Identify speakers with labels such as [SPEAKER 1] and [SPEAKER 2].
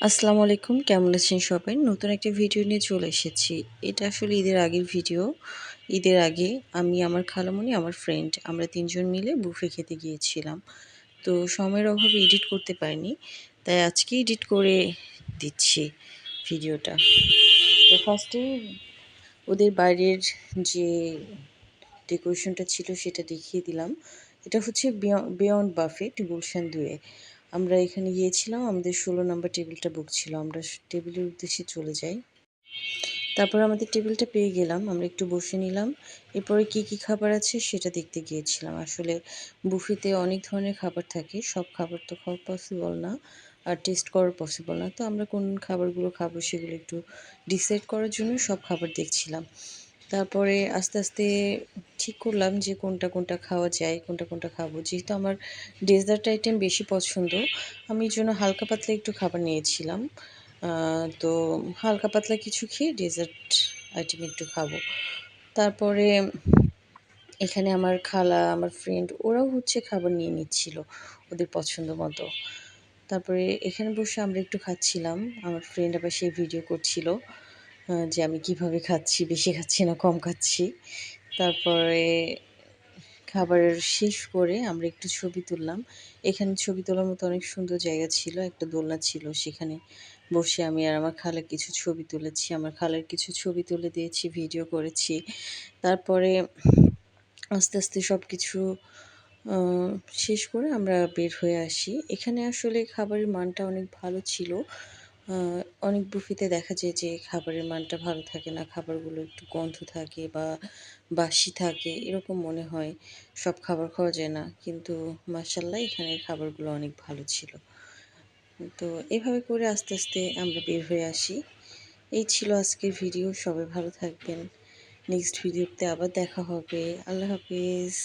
[SPEAKER 1] আসসালামু আলাইকুম, কেমন আছেন সবাই? নতুন একটা ভিডিও নিয়ে চলে এসেছি। এটা আসলে ঈদের আগের ভিডিও। ঈদের আগে আমি, আমার খালামণি, আমার ফ্রেন্ড আমরা তিনজন মিলে বুফে খেতে গিয়েছিলাম। তো সময়ের অভাবে এডিট করতে পারিনি। তাই আজকে এডিট করে দিচ্ছি ভিডিওটা। তো ফার্স্টে ওদের বাইরের যে ডেকোরেশনটা ছিল সেটা দেখিয়ে দিলাম। এটা হচ্ছে বিয়ন্ড বাফেট গুলশান দুয়ে। আমরা এখানে গিয়েছিলাম, আমাদের ষোলো নম্বর টেবিলটা বুক ছিল, আমরা টেবিলের উদ্দেশ্যে চলে যাই। তারপর আমাদের টেবিলটা পেয়ে গেলাম, আমরা একটু বসে নিলাম। এরপরে কি কি খাবার আছে সেটা দেখতে গিয়েছিলাম। আসলে বুফেতে অনেক ধরনের খাবার থাকে, সব খাবার তো খাওয়া পসিবল না আর টেস্ট করা পসিবল না। তো আমরা কোন খাবারগুলো খাব সেগুলো একটু ডিসাইড করার জন্য সব খাবার দেখছিলাম। তারপরে আস্তে আস্তে ঠিক করলাম যে কোনটা কোনটা খাওয়া যায়, কোনটা কোনটা খাব। যেহেতু আমার ডেজার্ট আইটেম বেশি পছন্দ, আমি এই জন্য হালকা পাতলা একটু খাবার নিয়েছিলাম। তো হালকা পাতলা কিছু খেয়ে ডেজার্ট আইটেম একটু খাব। তারপরে এখানে আমার খালা, আমার ফ্রেন্ড ওরাও হচ্ছে খাবার নিয়ে নিচ্ছিল ওদের পছন্দ মতো। তারপরে এখানে বসে আমরা একটু খাচ্ছিলাম, আমার ফ্রেন্ড আবার সেই ভিডিও করছিল। যে আমি কীভাবে খাচ্ছি, বেশি খাচ্ছি না, কম খাচ্ছি। তারপরে খাবার শেষ করে আমরা একটু ছবি তুললাম। এখানে ছবি তোলার মতো অনেক সুন্দর জায়গা ছিল, একটা দোলনা ছিল। সেখানে বসে আমি আর আমার খালার কিছু ছবি তুলেছি। আমার খালার কিছু ছবি তুলে দিয়েছি, ভিডিও করেছি। তারপরে আস্তে আস্তে সব কিছু শেষ করে আমরা বের হয়ে আসি। এখানে আসলে খাবারের মানটা অনেক ভালো ছিল। অনেক বুফিতে দেখা যায় যে খাবারের মানটা ভালো থাকে না, খাবারগুলো একটু গন্ধ থাকে বা বাসি থাকে, এরকম মনে হয়। সব খাবার খাওয়া যায় না, কিন্তু মাসাল্লাহ এখানের খাবারগুলো অনেক ভালো ছিল। তো এভাবে করে আস্তে আস্তে আমরা বের হয়ে আসি। এই ছিল আজকের ভিডিও সবাই ভালো থাকবেন। নেক্সট ভিডিওতে আবার দেখা হবে। আল্লাহ হাফিজ।